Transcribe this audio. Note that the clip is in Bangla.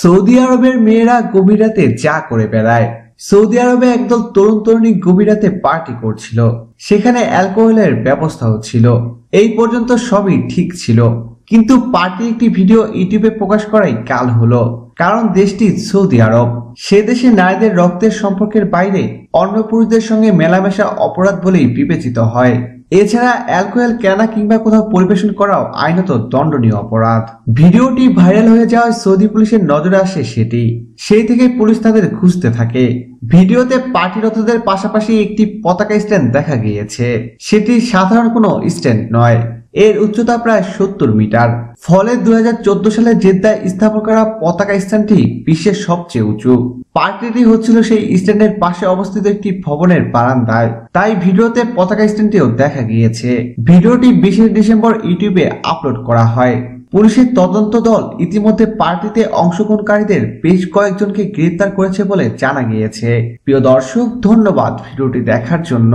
সৌদি আরবের মেয়েরা গভীরাতে যা করে বেড়ায়। সৌদি আরবে একদল তরুণ তরুণী গভীর রাতে পার্টি করছিল। সেখানে অ্যালকোহলের ব্যবস্থাও ছিল। এই পর্যন্ত সবই ঠিক ছিল। কিন্তু পার্টির একটি ভিডিও ইউটিউবে প্রকাশ করাই কাল হলো। কারণ দেশটি সৌদি আরব। সে দেশে নারীদের রক্তের সম্পর্কের বাইরে অন্য পুরুষদের সঙ্গে মেলামেশা অপরাধ বলেই বিবেচিত হয়। এছাড়া অ্যালকোহল কেনা কিংবা কোথাও পরিবেশন করাও আইনত দণ্ডনীয় অপরাধ। ভিডিওটি ভাইরাল হয়ে যাওয়ায় সৌদি পুলিশের নজরে আসে সেটি। সেই থেকে পুলিশ তাদের খুঁজতে থাকে। ভিডিওতে পার্টিরতদের পাশাপাশি একটি পতাকা স্ট্যান্ড দেখা গিয়েছে। সেটি সাধারণ কোনো স্ট্যান্ড নয়। এর উচ্চতা প্রায় সত্তর মিটার। ফলে দুই হাজার চোদ্দ সালে জেদ্দায় স্থাপন করা পতাকা স্থানটি বিশ্বের সবচেয়ে উঁচু। পার্টিটি হচ্ছিল সেই স্ট্যান্ডের পাশে অবস্থিত একটি ভবনের বারান্দায়। তাই ভিডিওতে পতাকা স্ট্যান্ডটিও দেখা গিয়েছে। ভিডিওটি বিশে ডিসেম্বর ইউটিউবে আপলোড করা হয়। পুলিশের তদন্ত দল ইতিমধ্যে পার্টিতে অংশগ্রহণকারীদের বেশ কয়েকজনকে গ্রেপ্তার করেছে বলে জানা গিয়েছে। প্রিয় দর্শক, ধন্যবাদ ভিডিওটি দেখার জন্য।